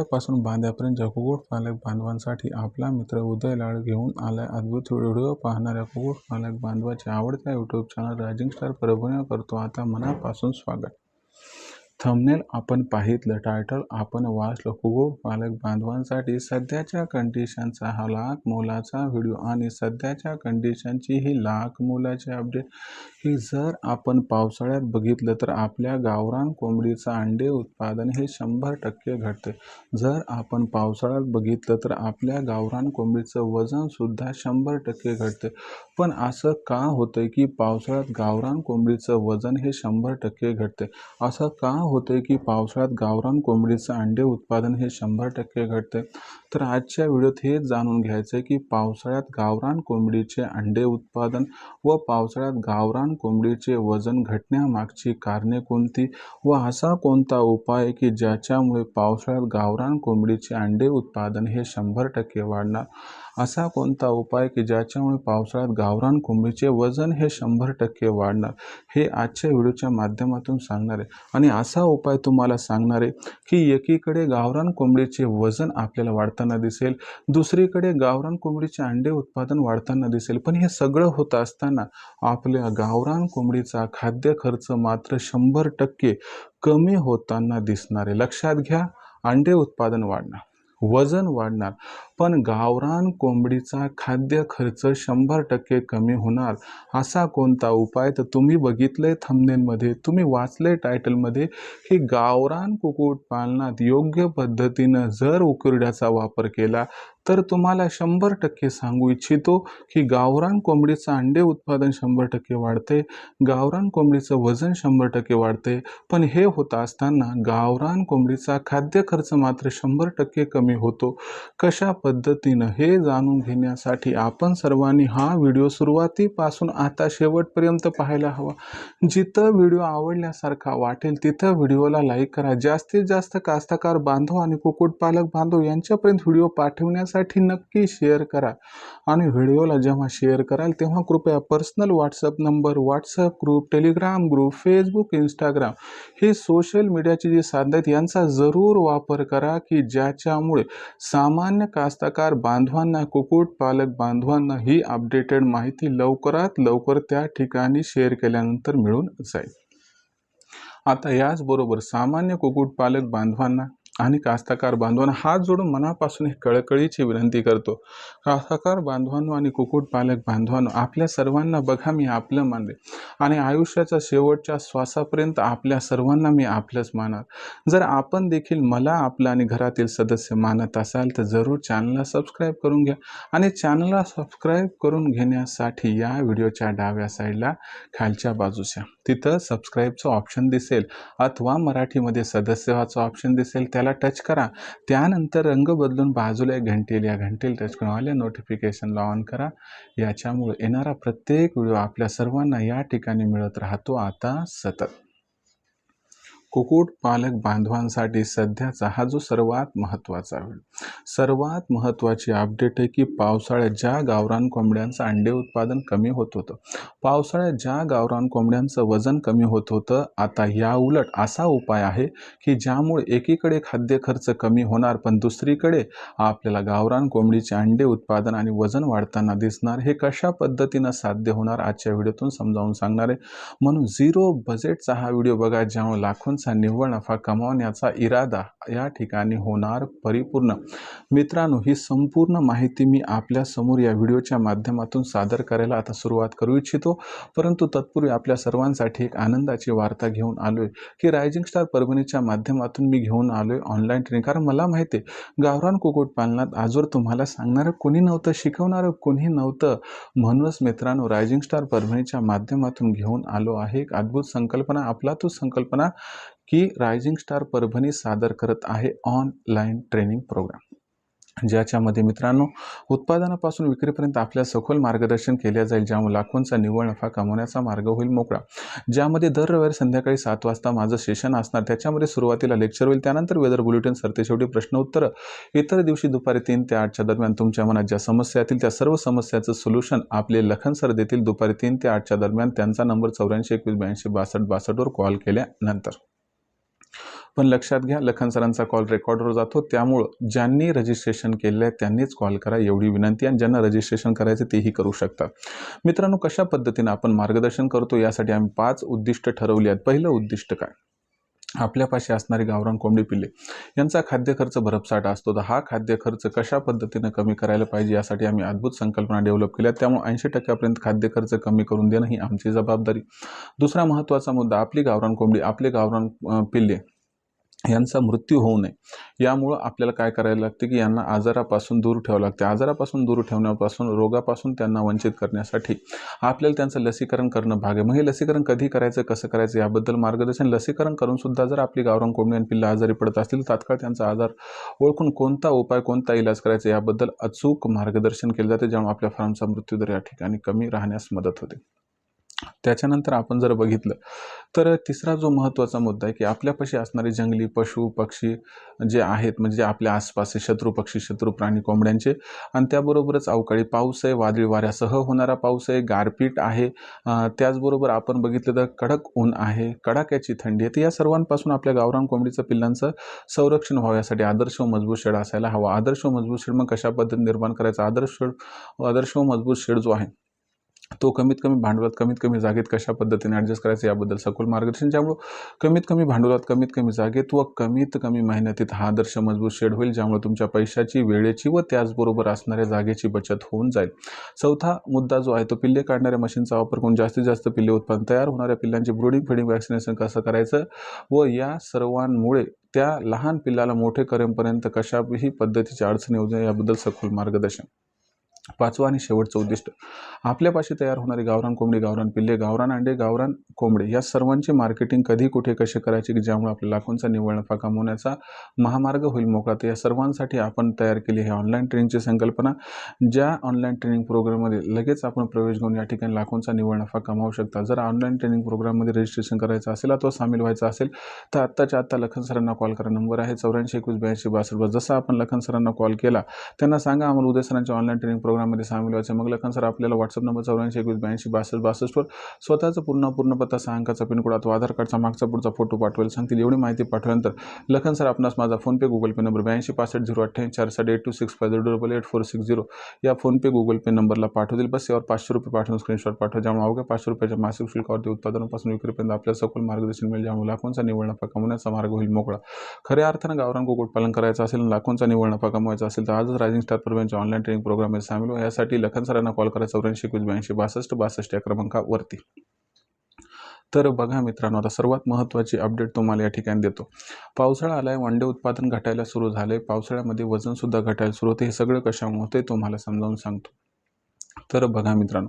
पासून बांध्यापर्यंत बांध्यापर्यंतच्या कुक्कुटपालक बांधवांसाठी आपला मित्र उदय लाड घेऊन आलाय अद्भुत व्हिडिओ पाहणाऱ्या कुक्कुटपालक बांधवाच्या आवडत्या YouTube channel rising star Parbhani करतो. आता मनापासून स्वागत. थंबनेल आपण पाहितलं. टायटल आपण वाचलं. पालक बांधवांसाठी सध्याच्या कंडिशनचा हा लाख मोलाचा व्हिडिओ आणि सध्याच्या कंडिशनची ही लाख मोलाची अपडेट ही जर आपण पावसाळ्यात बघितलं तर आपल्या गावरान कोंबडीचं अंडे उत्पादन हे शंभर टक्के घटते जर आपण पावसाळ्यात बघितलं तर आपल्या गावरान कोंबडीचं वजनसुद्धा शंभर टक्के घटते पण असं का होतं की पावसाळ्यात गावरान कोंबडीचं वजन हे शंभर टक्के घटते असं का होते की पावसाळ्यात गावरान कोंबडीचं अंडे उत्पादन हे शंभर टक्के घटते. तर आजच्या व्हिडिओत हेच जाणून घ्यायचं आहे की पावसाळ्यात गावरान कोंबडीचे अंडे उत्पादन व पावसाळ्यात गावरान कोंबडीचे वजन घटण्यामागची कारणे कोणती व असा कोणता उपाय की ज्याच्यामुळे पावसाळ्यात गावरान कोंबडीचे अंडे उत्पादन हे शंभर टक्के वाढणार? असा कोणता उपाय की ज्याच्यामुळे पावसाळ्यात गावरान कोंबडीचे वजन हे शंभर टक्के वाढणार? हे आजच्या व्हिडिओच्या माध्यमातून सांगणार आहे. आणि असा उपाय तुम्हाला सांगणार आहे की एकीकडे गावरान कोंबडीचे वजन आपल्याला वाढतं वाढताना दिसेल. दुसरीकडे गावरान कोंबडीचे अंडे उत्पादन वाढताना दिसेल. पण हे सगळं होत असताना आपल्या गावरान कोंबडीचा खाद्य खर्च मात्र शंभर टक्के कमी होताना दिसणार. आहे लक्षात घ्या अंडे उत्पादन वाढणार वजन वाढणार. पण गावरान कोंबडीचा खाद्य खर्च शंभर टक्के कमी होणार असा कोणता उपाय? तर तुम्ही बघितलंय थमनेलमध्ये तुम्ही वाचलंय टायटलमध्ये की गावरान कुक्कुटपालनात योग्य पद्धतीनं जर उकुरड्याचा वापर केला तर तुम्हाला शंभर टक्के सांगू इच्छितो की गावरान कोंबडीचं अंडे उत्पादन शंभर टक्के वाढते गावरान कोंबडीचं वजन शंभर टक्के वाढते पण हे होत असताना गावरान कोंबडीचा खाद्य खर्च मात्र शंभर टक्के कमी होतो. कशा पद्धतीनं हे जाणून घेण्यासाठी आपण सर्वांनी हा व्हिडिओ सुरुवातीपासून आता शेवटपर्यंत पाहायला हवा. जिथं व्हिडिओ आवडल्यासारखा वाटेल तिथं व्हिडिओला लाईक करा. जास्तीत जास्त कास्तकार बांधव आणि कुक्कुटपालक बांधव यांच्यापर्यंत व्हिडिओ पाठवण्यासाठी नक्की शेअर करा. आणि व्हिडिओला जेव्हा शेअर कराल तेव्हा कृपया personal WhatsApp number WhatsApp group Telegram group Facebook Instagram हे सोशल मीडियाची जी साधनं आहेत यांचा जरूर वापर करा की ज्याच्यामुळे सामान्य कास्त कास्तकार बांधवांना कुक्कुटपालक बांधवांना ही अपडेटेड माहिती लवकरात लवकर त्या ठिकाणी शेअर केल्यानंतर मिळून जाईल. आता याचबरोबर सामान्य कुक्कुटपालक बांधवांना आणि कास्तकार बांधवांना हात जोडून मनापासून एक कळकळीची विनंती करतो. कास्तकार बांधवांनो आणि कुक्कुटपालक बांधवांनो आपल्या सर्वांना बघा मी आपलं मानले आणि आयुष्याच्या शेवटच्या श्वासापर्यंत आपल्या सर्वांना मी आपलंच मानणार. जर आपण देखील मला आपलं आणि घरातील सदस्य मानत असाल तर जरूर चॅनलला सबस्क्राईब करून घ्या आणि चॅनलला सबस्क्राईब करून घेण्यासाठी या व्हिडिओच्या डाव्या साईडला खालच्या बाजूच्या तिथं सबस्क्राईबचं ऑप्शन दिसेल अथवा मराठीमध्ये सदस्यवाचं ऑप्शन दिसेल त्याला टच करा. त्यानंतर रंग बदलून बाजूला एक घंटेल या घंटेल टच करून आल्या नोटिफिकेशनला ऑन करा. याच्यामुळे येणारा प्रत्येक व्हिडिओ आपल्या सर्वांना या ठिकाणी मिळत राहतो. आता सतत. कुक्कुटपालक बांधवांसाठी सध्याचा हा जो सर्वात महत्त्वाचा वेळ. सर्वात महत्त्वाची अपडेट आहे की पावसाळ्यात ज्या गावरान कोंबड्यांचं अंडे उत्पादन कमी होत होतं पावसाळ्यात ज्या गावरान कोंबड्यांचं वजन कमी होत होतं आता या उलट असा उपाय आहे की ज्यामुळे एकीकडे खाद्य खर्च कमी होणार पण दुसरीकडे आपल्याला गावरान कोंबडीचे अंडे उत्पादन आणि वजन वाढताना दिसणार हे कशा पद्धतीनं साध्य होणार आजच्या व्हिडिओतून समजावून सांगणार आहे. म्हणून झिरो बजेटचा हा व्हिडिओ बघा ज्यामुळे लाखोंचा निव्वळ नफा कमावण्याचा इरादा या ठिकाणी होणार परिपूर्ण. मित्रांनो ही संपूर्ण माहिती मी आपल्यासमोर या व्हिडिओच्या माध्यमातून सादर करायला आता सुरुवात करू इच्छितो. परंतु तत्पूर्वी आपल्या सर्वांसाठी एक आनंदाची वार्ता घेऊन आलो आहे की रायझिंग स्टार परभणीच्या माध्यमातून मी घेऊन आलो आहे ऑनलाईन ट्रेनिंग कारण मला माहिती आहे गावरान कुक्कुटपालनात आजवर तुम्हाला सांगणारं कोणी नव्हतं शिकवणारं कोणी नव्हतं म्हणूनच मित्रांनो रायझिंग स्टार परभणीच्या माध्यमातून घेऊन आलो आहे. एक अद्भुत संकल्पना आपला तो संकल्पना की रायझिंग स्टार परभणी सादर करत आहे ऑनलाईन ट्रेनिंग प्रोग्राम. ज्याच्यामध्ये मित्रांनो उत्पादनापासून विक्रीपर्यंत आपल्या सखोल मार्गदर्शन केले जाईल ज्यामुळे लाखोंचा निव्वळ नफा कमवण्याचा मार्ग होईल मोकळा. ज्यामध्ये दर रविवारी संध्याकाळी सात वाजता माझं सेशन असणार. त्याच्यामध्ये सुरुवातीला लेक्चर होईल त्यानंतर वेदर बुलेटिन सरते शेवटी प्रश्न उत्तर. इतर दिवशी दुपारी तीन ते आठच्या दरम्यान तुमच्या मनात ज्या समस्या येतील त्या सर्व समस्याचं सोल्युशन आपले लखन सर देतील. दुपारी तीन ते आठच्या दरम्यान त्यांचा नंबर चौऱ्याऐंशी एकवीस ब्याऐंशी बासष्ट बासष्टवर कॉल केल्यानंतर. पण लक्षात घ्या लखन सरांचा कॉल रेकॉर्डवर जातो. त्यामुळं ज्यांनी रजिस्ट्रेशन केलं आहे त्यांनीच कॉल करा एवढी विनंती आणि ज्यांना रजिस्ट्रेशन करायचं तेही करू शकतात. मित्रांनो कशा पद्धतीनं आपण मार्गदर्शन करतो यासाठी आम्ही पाच उद्दिष्ट ठरवली आहेत. पहिलं उद्दिष्ट काय? आपल्यापाशी असणारी गावरान कोंबडी पिल्ले. यांचा खाद्य खर्च भरपसाठा असतो. तर हा खाद्य खर्च कशा पद्धतीनं कमी करायला पाहिजे यासाठी आम्ही अद्भुत संकल्पना डेव्हलप केल्या. त्यामुळे ऐंशी टक्क्यापर्यंत खाद्य खर्च कमी करून देणं ही आमची जबाबदारी. दुसरा महत्त्वाचा मुद्दा आपली गावरान कोंबडी आपले गावरान पिल्ले यांचा मृत्यू होऊ नये. यामुळं आपल्याला काय करायला लागते की यांना आजारापासून दूर ठेवावं लागते. आजारापासून दूर ठेवण्यापासून रोगापासून त्यांना वंचित करण्यासाठी आपल्याला त्यांचं लसीकरण करणं भाग आहे. मग हे लसीकरण कधी करायचं कसं करायचं याबद्दल मार्गदर्शन लसीकरण करून सुद्धा जर आपली गावरान कोंबडी आणि पिल्लं आजारी पडत असतील तात्काळ त्यांचा आजार ओळखून कोणता उपाय कोणता इलाज करायचा याबद्दल अचूक मार्गदर्शन केलं जाते ज्यामुळे आपल्या फार्मचा मृत्यूदर या ठिकाणी कमी राहण्यास मदत होते. त्याच्यानंतर आपण जर बघितलं तर तिसरा जो महत्त्वाचा मुद्दा आहे की आपल्यापाशी असणारे जंगली पशु पक्षी जे आहेत म्हणजे आपल्या आसपासचे शत्रू पक्षी शत्रू प्राणी कोंबड्यांचे. आणि त्याबरोबरच अवकाळी पाऊस आहे वादळी वाऱ्यासह होणारा पाऊस आहे गारपीट आहे. त्याचबरोबर आपण बघितलं तर कडक ऊन आहे कडाक्याची थंडी आहे. तर या सर्वांपासून आपल्या गावरान कोंबडीचं पिल्लांचं संरक्षण व्हावं यासाठी आदर्श व मजबूत शेड असायला हवा. आदर्श व मजबूत शेड मग कशा पद्धतीने निर्माण करायचा? आदर्श आदर्श व मजबूत शेड जो आहे तो कमीत कमी भांडवलात कमीत कमी जागेत कशा पद्धतीने ॲडजस्ट करायचं याबद्दल सखोल मार्गदर्शन ज्यामुळं कमीत कमी भांडवलात कमीत कमी जागेत व कमीत कमी मेहनतीत हा आदर्श मजबूत शेड होईल ज्यामुळे तुमच्या पैशाची वेळेची व त्याचबरोबर असणाऱ्या जागेची बचत होऊन जाईल. चौथा मुद्दा जो आहे तो पिल्ले काढणाऱ्या मशीनचा वापर करून जास्तीत जास्त पिल्ले उत्पादन तयार होणाऱ्या पिल्लांची ब्रुडिंग फिडिंग वॅक्सिनेशन कसं करायचं व या सर्वांमुळे त्या लहान पिल्लाला मोठे करेपर्यंत कशाही पद्धतीच्या अडचणी येऊ नये याबद्दल सखोल मार्गदर्शन. पाचवं आणि शेवटचं उद्दिष्ट. आपल्यापाशी तयार होणारी गावरान कोंबडी गावरान पिल्ले गावरान अंडे गावरान कोंबडे या सर्वांची मार्केटिंग कधी कुठे कसे करायची की ज्यामुळे आपल्या लाखोंचा निव्वळ नफा कमवण्याचा महामार्ग होईल मोकळा. तर या सर्वांसाठी आपण तयार केली ही ऑनलाईन ट्रेनिंगची संकल्पना. ज्या ऑनलाईन ट्रेनिंग प्रोग्राममध्ये लगेच आपण प्रवेश घेऊन या ठिकाणी लाखोंचा निव्वळ नफा कमावू शकता. जर ऑनलाईन ट्रेनिंग प्रोग्राममध्ये रजिस्ट्रेशन करायचं असेल तो सामील व्हायचा असेल तर आत्ताच्या आत्ता लखन सरांना कॉल करा. नंबर आहे चौऱ्याऐंशी एकवीस ब्याऐंशी बासष्ट. बस जसं आपण लखन सरांना कॉल केला त्यांना सांगा आम्हाला उद्या सरांच्या ऑनलाईन ट्रेनिंग प्रोग्राम प्रोग्राममध्ये सामील व्हायचं. मग लखन सर आपल्याला व्हॉट्सअप नंबर चौऱ्याऐंशी एकवीस ब्याऐंशी बासष्ट बासष्टवर स्वतःचा पूर्ण पूर्ण पत्ता सहा अंकाचा पिनकोड अथवा आधार कार्डचा मागचा पुढचा फोटो पाठवायला सांगतील एवढी माहिती पाठवल्यानंतर लखन सर आपणास माझा फोनपे गुगल पे नंबर ब्याऐंशी पासष्ट झिरो अठ्ठ्याऐंशी चार साडे eight two six five zero double eight four six zero या फोनपे गुगल पे नंबरला पाठवतील. बस यावर पाचशे रुपये पाठवून स्क्रीनशॉट पाठवा. ज्यामुळे अवघ्या पाचशे रुपयाच्या मासिक शुल्कावरती उत्पादनापासून विक्रीपर्यंत आपल्या सखोल मार्गदर्शन मिळेल. ज्यामुळे लाखोंचा निवड नफा कमवण्याचा मार्ग होईल मोकळा. खऱ्या अर्थानं गावरान कुक्कुटपालन करायचं असेल आणि लाखोंचा निवड नफा कमवायचा असेल तर आजच रायझिंग स्टार पर्यंतच्या ऑनलाईन ट्रेनिंग प्रोग्राममध्ये सामील व्हा यासाठी लखन सरांना कॉल करा. चौऱ्याऐंशी एकवीस ब्याऐंशी बासष्ट बासष्ट या क्रमांकावरती. तर बघा मित्रांनो आता सर्वात महत्त्वाची अपडेट तुम्हाला या ठिकाणी देतो. पावसाळा आला आहे अंडे उत्पादन घटायला सुरू झाले पावसाळ्यामध्ये वजनसुद्धा घटायला सुरू होते. हे सगळं कशामुळे होते तुम्हाला समजावून सांगतो. तर बघा मित्रांनो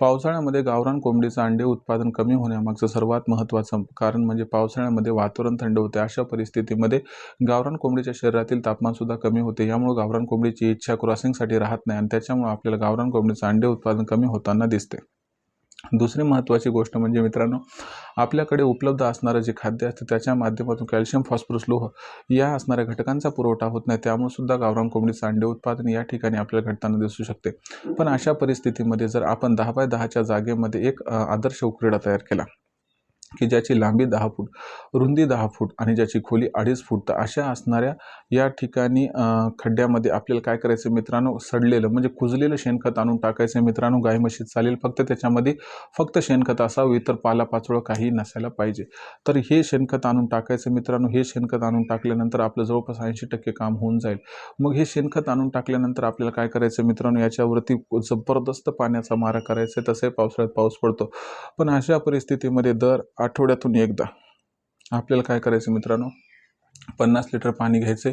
पावसाळ्यामध्ये गावरान कोंबडीचं अंडे उत्पादन कमी होण्यामागचं सर्वात महत्त्वाचं कारण म्हणजे पावसाळ्यामध्ये वातावरण थंड होते. अशा परिस्थितीमध्ये गावरान कोंबडीच्या शरीरातील तापमानसुद्धा कमी होते. यामुळे गावरान कोंबडीची इच्छा क्रॉसिंगसाठी राहत नाही आणि त्याच्यामुळे आपल्याला गावरान कोंबडीचं अंडे उत्पादन कमी होताना दिसते. दुसरी महत्त्वाची गोष्ट म्हणजे मित्रांनो आपल्याकडे उपलब्ध असणारं जे खाद्य असतं त्याच्या माध्यमातून कॅल्शियम फॉस्फरस लोह या असणाऱ्या घटकांचा पुरवठा होत नाही. त्यामुळे सुद्धा गावरान कोंबडीचं अंडे उत्पादन या ठिकाणी आपल्याला घडताना दिसू शकते. पण अशा परिस्थितीमध्ये जर आपण दहा बाय दहाच्या जागेमध्ये एक आदर्श उकरीडा तयार केला की ज्याची लांबी दहा फूट रुंदी दहा फूट आणि ज्याची खोली अडीच फूट तर अशा असणाऱ्या या ठिकाणी खड्ड्यामध्ये आपल्याला काय करायचं मित्रांनो? सडलेलं म्हणजे कुजलेलं शेणखत आणून टाकायचं मित्रांनो. गाय म्हशीत चालेल फक्त. त्याच्यामध्ये फक्त शेणखत असावं. इतर पालापाचोळं काही नसायला पाहिजे. तर हे शेणखत आणून टाकायचं मित्रांनो. हे शेणखत आणून टाकल्यानंतर आपलं जवळपास ऐंशी टक्के काम होऊन जाईल. मग हे शेणखत आणून टाकल्यानंतर आपल्याला काय करायचं मित्रांनो? याच्यावरती जबरदस्त पाण्याचा मारा करायचा आहे. तसंही पावसाळ्यात पाऊस पडतो. पण अशा परिस्थितीमध्ये दर आठवड्यातून एकदा. आपल्याला काय करायचं मित्रांनो? पन्नास लिटर पाणी घ्यायचे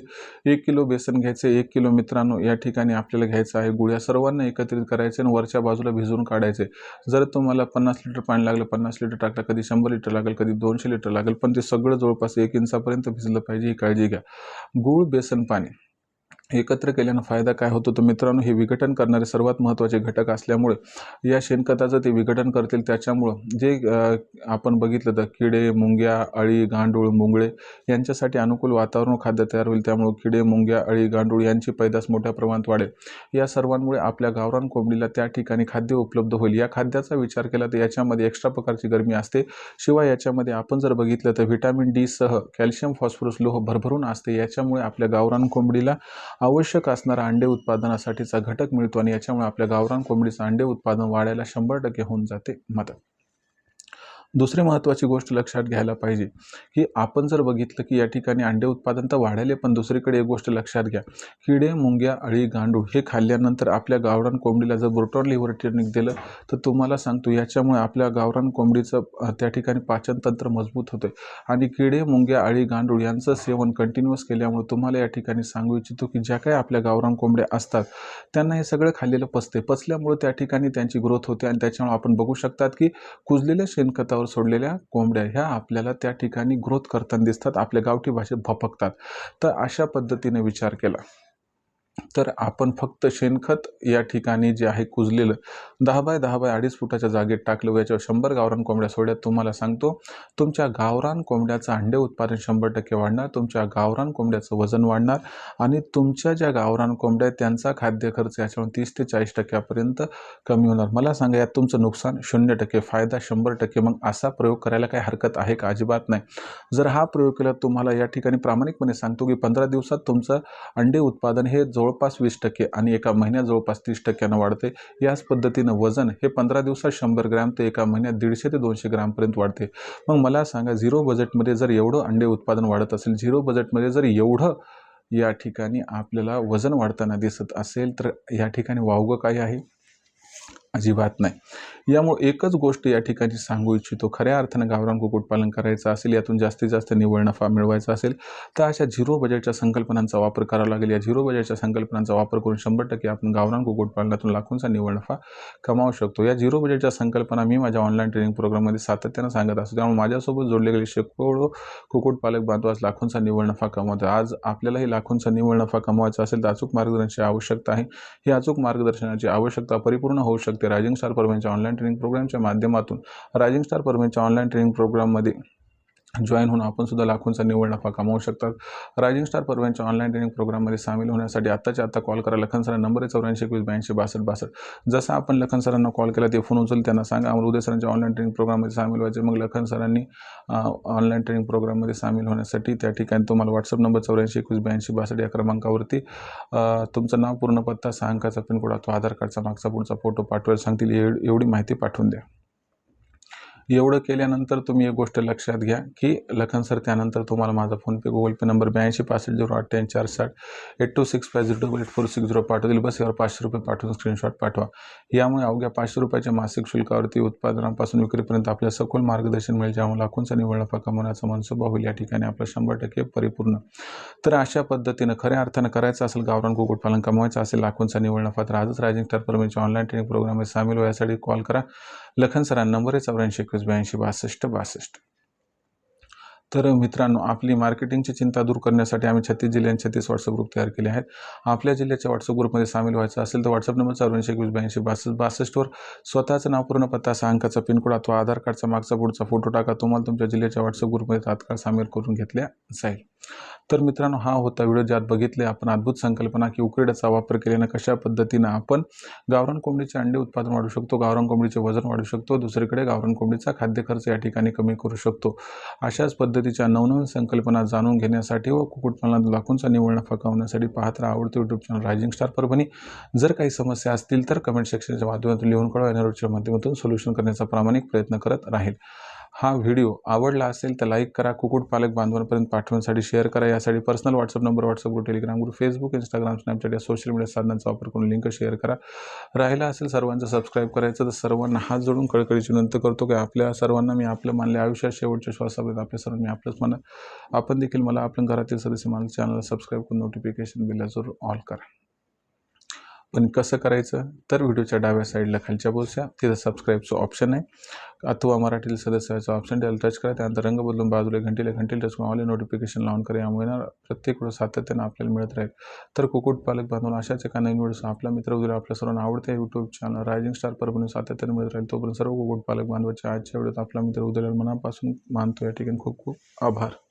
एक किलो बेसन घ्यायचे एक किलो मित्रांनो या ठिकाणी आपल्याला घ्यायचं आहे गुळ्या. सर्वांना एकत्रित करायचे आणि वरच्या बाजूला भिजवून काढायचे. जर तुम्हाला पन्नास लिटर पाणी लागलं पन्नास लिटर टाकलं कधी शंभर लिटर लागेल कधी दोनशे लिटर लागेल पण ते सगळं जवळपास एक इंचापर्यंत भिजलं पाहिजे ही काळजी घ्या. गूळ बेसन पाणी. एकत्र केल्यानं फायदा काय होतो? तर मित्रांनो हे विघटन करणारे सर्वात महत्त्वाचे घटक असल्यामुळे या शेणखताचं ते विघटन करतील. त्याच्यामुळं जे आपण बघितलं तर किडे मुंग्या अळी गांडूळ मुंगळे यांच्यासाठी अनुकूल वातावरण खाद्य तयार होईल. त्यामुळे किडे मुंग्या अळी गांडूळ यांची पैदास मोठ्या प्रमाणात वाढेल. या सर्वांमुळे आपल्या गावरान कोंबडीला त्या ठिकाणी खाद्य उपलब्ध होईल. या खाद्याचा विचार केला तर याच्यामध्ये एक्स्ट्रा प्रकारची गरमी असते. शिवाय याच्यामध्ये आपण जर बघितलं तर व्हिटॅमिन डी सह कॅल्शियम फॉस्फरस लोह भरभरून असते. याच्यामुळे आपल्या गावरान कोंबडीला आवश्यक असणारा अंडे उत्पादनासाठीचा घटक मिळतो आणि याच्यामुळे आपल्या गावरान कोंबडीचं अंडे उत्पादन वाढायला शंभर टक्के होऊन जाते. मदत. दुसरी महत्त्वाची गोष्ट लक्षात घ्यायला पाहिजे की आपण जर बघितलं की या ठिकाणी अंडे उत्पादन तर वाढायले पण दुसरीकडे एक गोष्ट लक्षात घ्या. किडे मुंग्या अळी गांडूळ हे खाल्ल्यानंतर आपल्या गावरान कोंबडीला जर ब्रोटॉन लिव्हर ट्रेनिंग दिलं तर तुम्हाला सांगतो याच्यामुळे आपल्या गावरान कोंबडीचं त्या ठिकाणी पाचनतंत्र मजबूत होते आणि किडे मुंग्या अळी गांडूळ यांचं सेवन कंटिन्युअस केल्यामुळे तुम्हाला या ठिकाणी सांगू इच्छितो की ज्या काही आपल्या गावरान कोंबड्या असतात त्यांना हे सगळं खाल्लेलं पचते पचल्यामुळे त्या ठिकाणी त्यांची ग्रोथ होते आणि त्याच्यामुळे आपण बघू शकतात की कुजलेल्या शेणखतावर सोडलेल्या कोंबड्या ह्या आपल्याला त्या ठिकाणी ग्रोथ करताना दिसतात. आपल्या गावठी भाषेत भपकतात. तर अशा पद्धतीने विचार केला. तर आपण फक्त शेणखत या ठिकाणी जे आहे कुजलेलं दहा बाय दहा बाय अडीच फुटाच्या जागेत टाकलं याच्यावर शंभर गावरान कोंबड्या सोडल्यात तुम्हाला सांगतो तुमच्या गावरान कोंबड्याचं अंडे उत्पादन शंभर टक्के वाढणार तुमच्या गावरान कोंबड्याचं वजन वाढणार आणि तुमच्या ज्या गावरान कोंबड्या त्यांचा खाद्य खर्च याच्यावर तीस ते चाळीस टक्क्यापर्यंत कमी होणार. मला सांगा यात तुमचं नुकसान शून्य टक्के फायदा शंभर टक्के मग असा प्रयोग करायला काही हरकत आहे का? अजिबात नाही. जर हा प्रयोग केला तुम्हाला या ठिकाणी प्रामाणिकपणे सांगतो की पंधरा दिवसात तुमचं अंडे उत्पादन हे जवळपास वीस टक्के आणि एका महिन्यात जवळपास तीस टक्क्यानं वाढते. याच पद्धतीनं वजन हे पंधरा दिवसात शंभर ग्रॅम ते एका महिन्यात दीडशे ते दोनशे ग्रॅमपर्यंत वाढते. मग मला सांगा झिरो बजेटमध्ये जर एवढं अंडे उत्पादन वाढत असेल झिरो बजेटमध्ये जर एवढं या ठिकाणी आपल्याला वजन वाढताना दिसत असेल तर या ठिकाणी वावगं काय आहे? अजिबात नाही. यामुळे एकच गोष्ट या ठिकाणी सांगू इच्छितो. खऱ्या अर्थानं गावरान कुक्कुटपालन करायचं असेल यातून जास्तीत जास्त निव्वळ नफा मिळवायचा असेल तर अशा झिरो बजेटच्या संकल्पनांचा वापर करावा लागेल. या झिरो बजेटच्या संकल्पनांचा वापर करून शंभर टक्के आपण गावरान कुक्कुटपालनातून लाखोंचा निव्वळ नफा कमावू शकतो. या झिरो बजेटच्या संकल्पना मी माझ्या ऑनलाईन ट्रेनिंग प्रोग्राममध्ये सातत्यानं सांगत असतो. त्यामुळे माझ्यासोबत जोडले गेले शेकडो कुक्कुटपालक बांधवास लाखोंचा निव्वळ नफा कमवतो आज आपल्यालाही लाखोंचा निव्वळ नफा कमवायचा असेल तर अचूक मार्गदर्शनाची आवश्यकता आहे. ही अचूक मार्गदर्शनाची आवश्यकता परिपूर्ण होऊ शकते. रायझिंग स्टार परमेंटच्या ऑनलाईन ट्रेनिंग प्रोग्रामच्या माध्यमातून रायझिंग स्टार परमेंटच्या ऑनलाईन ट्रेनिंग प्रोग्राममध्ये जॉईन होऊन आपण सुद्धा लाखोंचा निवड नफा कमावू शकतात. रायझिंग स्टार परवांच्या ऑनलाईन ट्रेनिंग प्रोग्राममध्ये सामील होण्यासाठी आत्ताच्या आत्ता कॉल करा. लखन सरांना नंबर आहे चौऱ्याऐंशी एकवीस ब्याऐंशी बासष्ट बासष्ट. जसं आपण लखन सरांना कॉल केला ते फोन उचल त्यांना सांगा. आम्हाला उद्या सरांच्या ऑनलाईन ट्रेनिंग प्रोग्राममध्ये सामील व्हायचे मग लखन सरांनी ऑनलाईन ट्रेनिंग प्रोग्राममध्ये सामील होण्यासाठी त्या ठिकाणी तुम्हाला व्हॉट्सअप नंबर चौऱ्याऐंशी एकवीस ब्याऐंशी बासष्ट या क्रमांकावरती तुमचं नाव पूर्ण पत्ता सहा अंकाचा पिनकोड अथवा आधार कार्डचा मागचा पुढचा फोटो पाठवायला सांगतील. एवढी माहिती पाठवून द्या. एवढं केल्यानंतर तुम्ही एक गोष्ट लक्षात घ्या की लखन सर त्यानंतर तुम्हाला माझा फोनपे गुगल पे नंबर ब्याऐंशी पासष्ट झिरो अठ्ठ्याऐंशी चार साठ eight two six five zero double eight four six zero पाठवतील. बस यावर पाचशे रुपये पाठवून स्क्रीनशॉट पाठवा. यामुळे अवघ्या पाचशे रुपयाच्या मासिक शुल्कावरती उत्पादनापासून विक्रीपर्यंत आपल्या सखोल मार्गदर्शन मिळेल ज्यामुळे लाखोंचा निवड नफा कमवण्याचा मनसुबा होईल. या ठिकाणी आपला शंभर टक्के परिपूर्ण. तर अशा पद्धतीनं खऱ्या अर्थानं करायचं असेल गावरान कुक्कुटपालन कमवायचं असेल लाखोंचा निवड नफा तर आजच रायजिंग स्टार परमेच्या ऑनलाईन ट्रेनिंग प्रोग्राममध्ये सामील हो, व्हायसाठी कॉल करा. लखन सरांना नंबर आहे चौऱ्याऐंशी एकवीस ब्याऐंशी बासष्ट बासष्ट. तर मित्रांनो आपली मार्केटिंगची चिंता दूर करण्यासाठी आम्ही छत्तीस जिल्ह्यांचे छत्तीस व्हॉट्सअप ग्रुप तयार केले आहेत. आपल्या जिल्ह्याच्या व्हॉट्सअप ग्रुपमध्ये सामील व्हायचं असेल तर व्हॉट्सअप नंबर चौऱ्याऐंशी एकवीस ब्याऐंशी बासष्ट बासष्टवर स्वतःचं नाव पूर्ण पत्ता सहा अंकाचा पिनकोड अथवा आधार कार्डचा मागचा पुढचा फोटो टाका. तुम्हाला तुमच्या जिल्ह्याच्या व्हॉट्सअप ग्रुपमध्ये तात्काळ सामील करून घेतल्या जाईल. तर मित्रांनो हा होता व्हिडिओ ज्यात बघितले आपण अद्भुत संकल्पना की उकरड्याचा वापर केल्यानं कशा पद्धतीनं आपण गावरान कोंबडीचे अंडे उत्पादन वाढू शकतो गावरान कोंबडीचे वजन वाढू शकतो दुसरीकडे गावरान कोंबडीचा खाद्य खर्च या ठिकाणी कमी करू शकतो. अशाच पद्धतीच्या नवनवीन संकल्पना जाणून घेण्यासाठी व कुक्कुटपालनात लाखोंचा निवडणं फकावण्यासाठी पाहत राहा आवडतो YouTube channel rising star Parbhani. जर काही समस्या असतील तर कमेंट सेक्शनच्या माध्यमातून लिहून कळवा. या माध्यमातून सोल्युशन करण्याचा प्रामाणिक प्रयत्न करत राहील. हा व्हिडिओ आवडला असेल तर लाईक करा कुक्कुटपालक बांधवांपर्यंत पाठवण्यासाठी शेअर करा. यासाठी personal WhatsApp number WhatsApp group Telegram group Facebook Instagram Snapchat या सोशल मीडिया साधनांचा वापर करून लिंक शेअर करा. राहिला असेल सर्वांचं सबस्क्राईब करायचं तर सर्वांना हात जोडून कळकळीची विनंती करतो की आपल्या सर्वांना मी आपलं मानले आयुष्यात शेवटच्या श्वासापर्यंत आपल्या सर्वांना मी आपलंच म्हणत आपण देखील मला आपल्या घरातील सदस्य मला चॅनलला सबस्क्राईब करून नोटिफिकेशन बिल ऑल करा. पण कसं करायचं तर व्हिडिओच्या डाव्या साईडला खालच्या बोलच्या तिथं सबस्क्राईबचं ऑप्शन आहे. अथवा मराठीतील सदस्याचं ऑप्शन त्याला टच करा त्यानंतर रंग बदलून बाजूला घंटीला घंटीला टच करून ऑल नोटिफिकेशन लावून करा. यामुळे प्रत्येक वेळेस सातत्यानं आपल्याला मिळत राहील. तर कुक्कुटपालक बांधून अशाच एका नवीन व्हिडिओ आपला मित्र उद्या आपल्या सर्वांना आवडते YouTube channel rising star Parbhani सातत्याने मिळत राहील. तोपर्यंत सर्व कुक्कुटपालक बांधवाच्या आजच्या वेळेत आपला मित्र उद्याला मनापासून मानतो. या ठिकाणी खूप खूप आभार.